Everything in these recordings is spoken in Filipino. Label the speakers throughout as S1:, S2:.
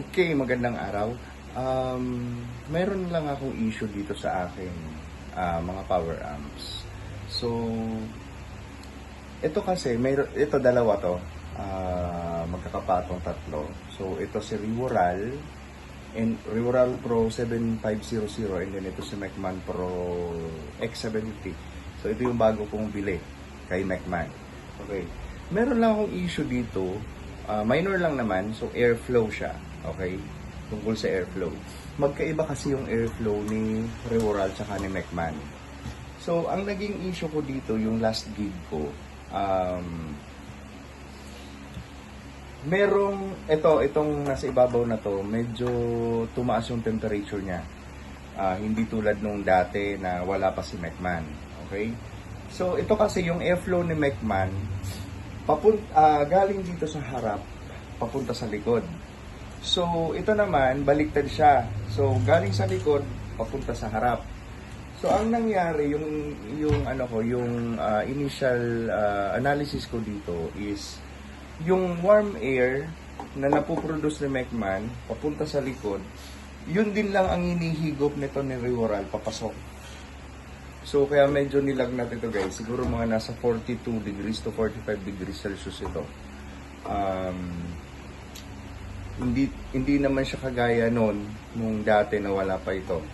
S1: Okay, magandang araw. Um, meron lang akong issue dito sa aking ah, mga power amps. So, ito kasi, mayro, ito dalawa to. Ah, magkakapatong tatlo. So, ito si Rivoral and Rivoral Pro 7500 and then ito si McMahon Pro X750. So, ito yung bago kong bili kay McMahon. Okay. Meron lang akong issue dito. Ah, minor lang naman. So, airflow siya. Okay. Tungkol sa airflow. Magkaiba kasi yung airflow ni Rivoral tsaka ni McMahon. So, ang naging issue ko dito, yung last gig ko, um, merong, ito, itong nasa ibabaw na to, medyo tumaas yung temperature niya. Ah, hindi tulad nung dati na wala pa si McMahon. Okay? So, ito kasi yung airflow ni McMahon, papun ah, galing dito sa harap, papunta sa likod. So, ito naman, baliktad siya. So, galing sa likod, papunta sa harap. So, ang nangyari, yung, yung ano ko, yung ah, initial ah, analysis ko dito is, yung warm air na napoproduce ni McMahon, papunta sa likod, yun din lang ang inihigop nito ni Rioral, papasok. So, kaya medyo nilagnat ito guys. Siguro mga nasa 42 degrees to 45 degrees Celsius ito. Um, hindi hindi naman siya kagaya noon nung dati na wala pa ito.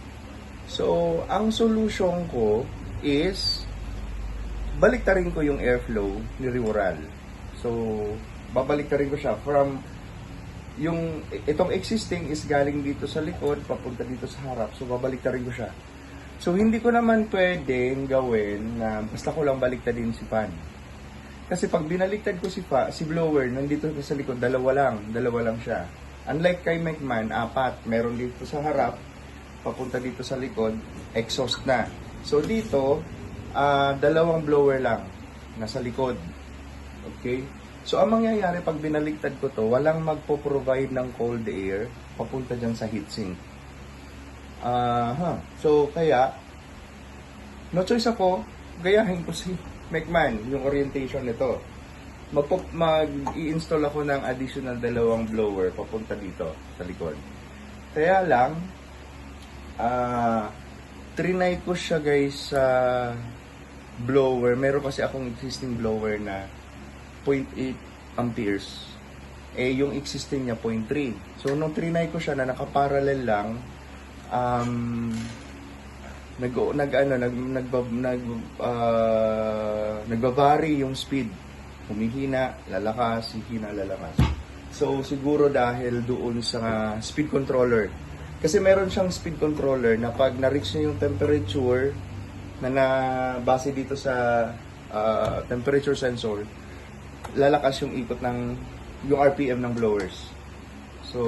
S1: So, ang solution ko is baliktarin ko yung airflow ni Rioral. So, babaliktarin ko siya from yung itong existing is galing dito sa likod papunta dito sa harap. So, babaliktarin ko siya. So, hindi ko naman pwedeng gawin na basta ko lang baliktadin si fan. Kasi pag binaliktad ko si fa, si blower, nandito sa likod, dalawa lang, dalawa lang siya. Unlike kay McMahon, apat. Meron dito sa harap, papunta dito sa likod, exhaust na. So dito, ah, dalawang blower lang, nasa likod. Okay? So ang mangyayari pag binaliktad ko to, walang magpo-provide ng cold air papunta dyan sa heatsink. Aha. So kaya, no choice ako, gayahin ko si McMahon, yung orientation nito. Mag-i-install ako ng additional dalawang blower papunta dito sa likod. Kaya lang, ah, trinay ko siya guys sa blower. Meron kasi akong existing blower na 0.8 amperes. Eh, yung existing niya 0.3. So, nung trinay ko siya na nakaparallel lang, um, nag nag ano nag nag nag ah, nagbabari yung speed. Humihina lalakas hihina lalakas. So siguro dahil doon sa speed controller. Kasi meron siyang speed controller na pag na-reach niya yung temperature na na base dito sa ah, temperature sensor lalakas yung ikot ng yung RPM ng blowers. So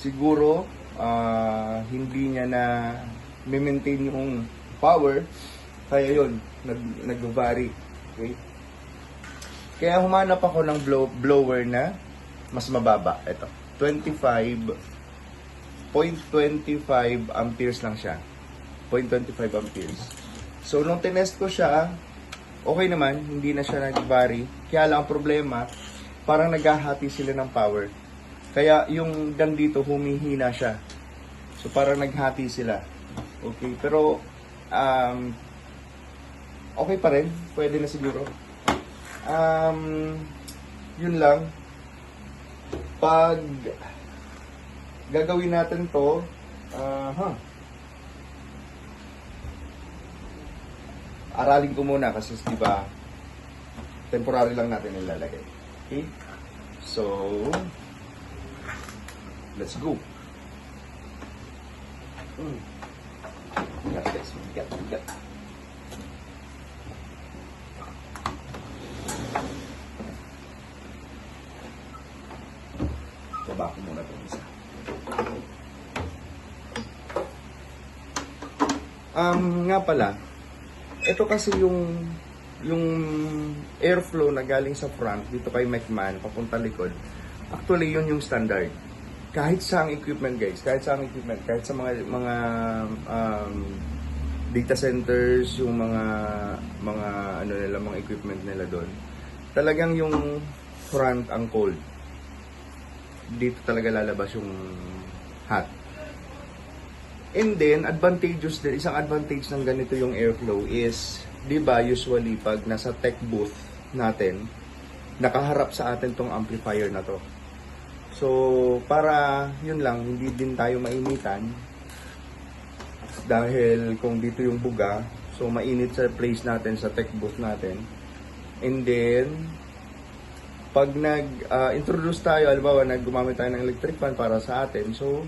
S1: siguro ah, hindi niya na maintain yung power. Kaya yun nag nag-vary. Okay? Kaya humanap ako ng blow, blower na mas mababa. Ito 25 0.25 amperes lang siya. 0.25 amperes. So nung tinest ko siya okay naman hindi na siya nag-vary. Kaya lang ang problema parang naghahati sila ng power. Kaya yung dang dito humihina siya. So parang naghati sila. Okay, pero um, okay pa rin. Pwede na siguro. Um, yun lang. Pag gagawin natin to, uh, huh. aralin ko muna kasi di ba temporary lang natin nilalagay. Okay? So, Let's go. Mm. Bigat guys, bigat, bigat. Baba ko muna itong isa. Um, nga pala, ito kasi yung yung airflow na galing sa front dito kay McMahon papunta likod actually yun yung standard kahit sa ang equipment guys, kahit sa ang equipment, kahit sa mga mga um, data centers, yung mga mga ano nila, mga equipment nila doon. Talagang yung front ang cold. dito talaga lalabas yung hot. And then, advantageous din, isang advantage ng ganito yung airflow is, di ba, usually pag nasa tech booth natin, nakaharap sa atin tong amplifier na to. So, para yun lang, hindi din tayo mainitan. Dahil kung dito yung buga, so mainit sa place natin, sa tech booth natin. And then, pag nag-introduce tayo, halimbawa, nag gumamit tayo ng electric fan para sa atin, so,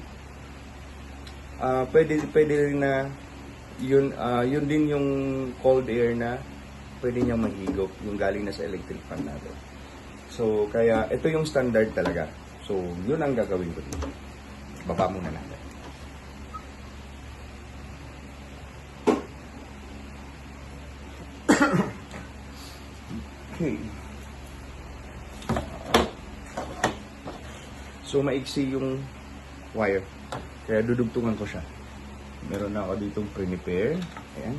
S1: ah pwede, pwede rin na, yun, ah, yun din yung cold air na pwede niyang mahigop, yung galing na sa electric fan natin. So, kaya, ito yung standard talaga. So, yun ang gagawin ko dito. Baba muna natin. okay. So, maiksi yung wire. Kaya dudugtungan ko siya. Meron na ako ditong prepare. Ayan.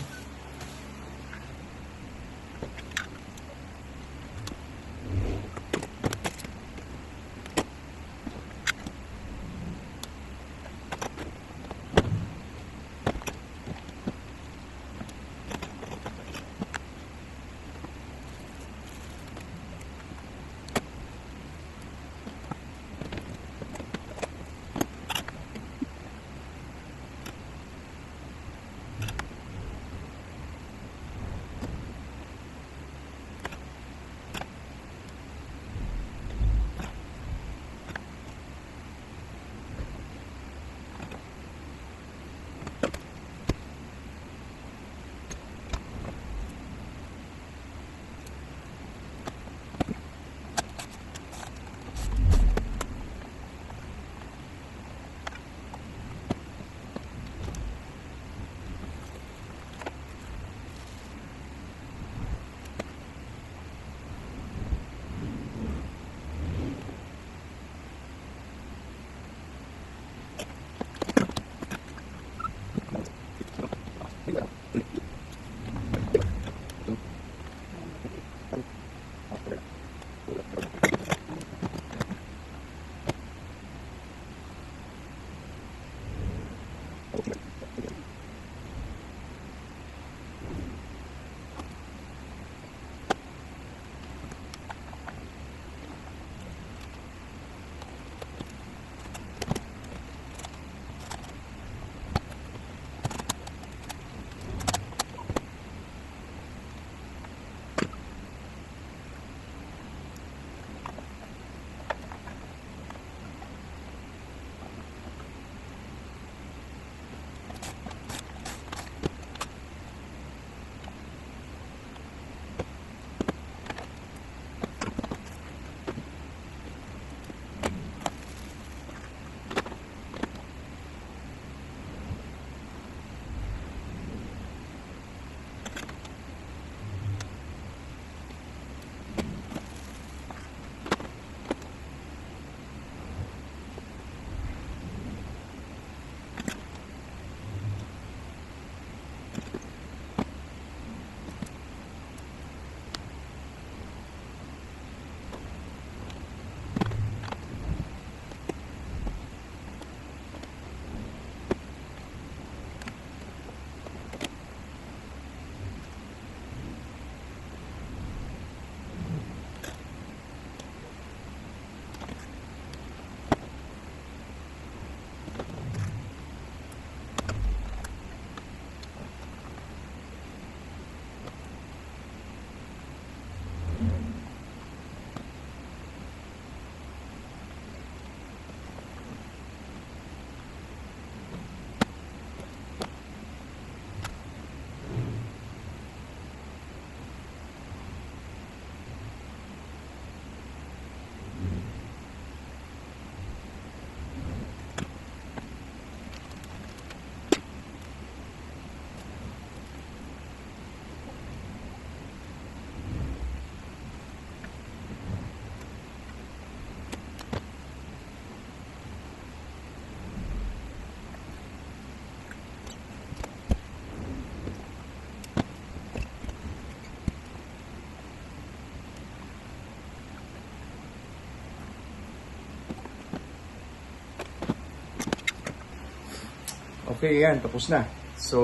S1: Okay, yan. Tapos na. So,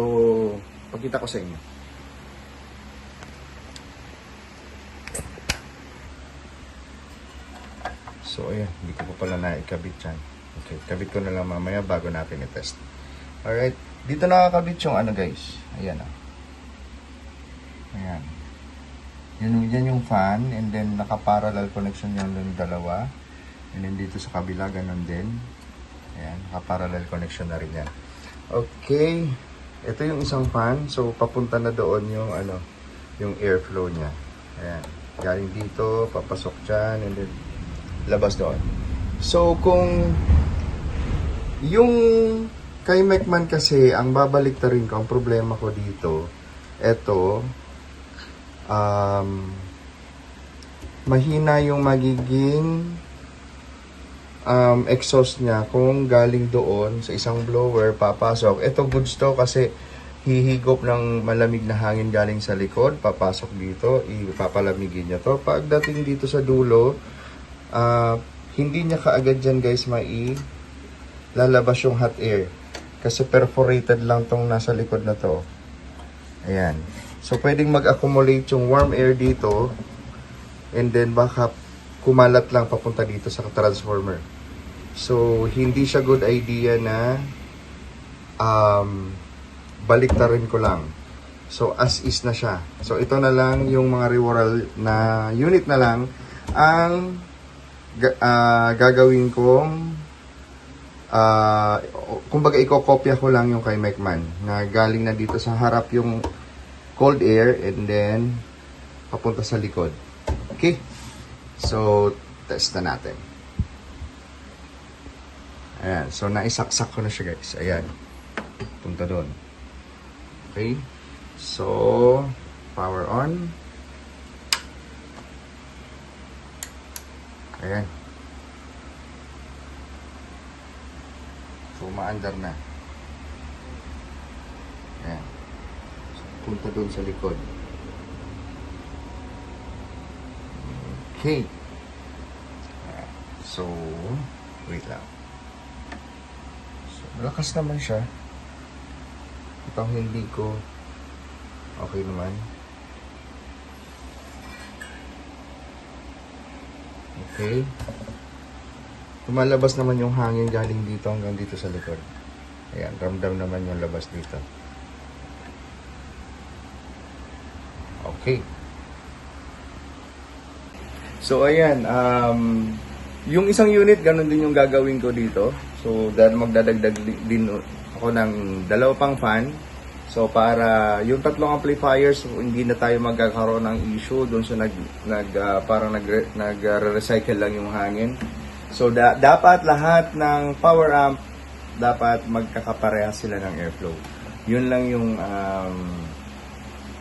S1: pakita ko sa inyo. So, ayan. Hindi ko pa pala naikabit yan. Okay, kabit ko na lang mamaya bago natin i-test. Alright. Dito nakakabit yung ano guys. Ayan ah. Ayan. Yan, yan yung fan and then naka-parallel connection yan yung dalawa. And then dito sa kabila ganun din. Ayan, naka-parallel connection na rin yan. Okay. Ito yung isang fan. So papunta na doon yung ano, yung airflow niya. Ayan. Galing dito, papasok dyan and then labas doon. So kung yung kay McMahon kasi ang babalik ta rin ko ang problema ko dito eto um, mahina yung magiging um, exhaust niya kung galing doon sa isang blower papasok. Ito goods to kasi hihigop ng malamig na hangin galing sa likod, papasok dito, ipapalamigin niya to. Pagdating dito sa dulo, ah, hindi niya kaagad dyan guys mai lalabas yung hot air. Kasi perforated lang tong nasa likod na to. Ayan. So, pwedeng mag-accumulate yung warm air dito and then baka kumalat lang papunta dito sa transformer. So, hindi siya good idea na um, baliktarin ko lang. So, as is na siya. So, ito na lang yung mga reworld na unit na lang ang ah, gagawin kong ah kumbaga ikokopya ko lang yung kay McMahon na galing na dito sa harap yung cold air and then papunta sa likod. Okay? So, test na natin. Ayan. So, naisaksak ko na siya guys. Ayan. Punta doon. Okay? So, power on. Ayan. So, maandar na. Ayan. So, punta doon sa likod. Okay. So, wait lang. Malakas naman siya. Ito ang hindi ko okay naman. Okay. Tumalabas naman yung hangin galing dito hanggang dito sa likod. Ayan, ramdam naman yung labas dito. Okay. So, ayan. Um, yung isang unit, ganun din yung gagawin ko dito. So, dahil magdadagdag di- din ako ng dalawa pang fan. So, para yung tatlong amplifiers, hindi na tayo magkakaroon ng issue doon sa nag, nag ah, parang nag, nag ah, recycle lang yung hangin. So, da- dapat lahat ng power amp, dapat magkakapareha sila ng airflow. Yun lang yung um,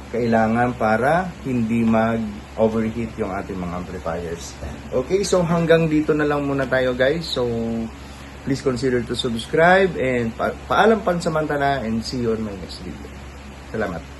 S1: kailangan para hindi mag-overheat yung ating mga amplifiers. Okay, so hanggang dito na lang muna tayo guys. So, please consider to subscribe and pa- paalam pansamantala and see you on my next video. Salamat.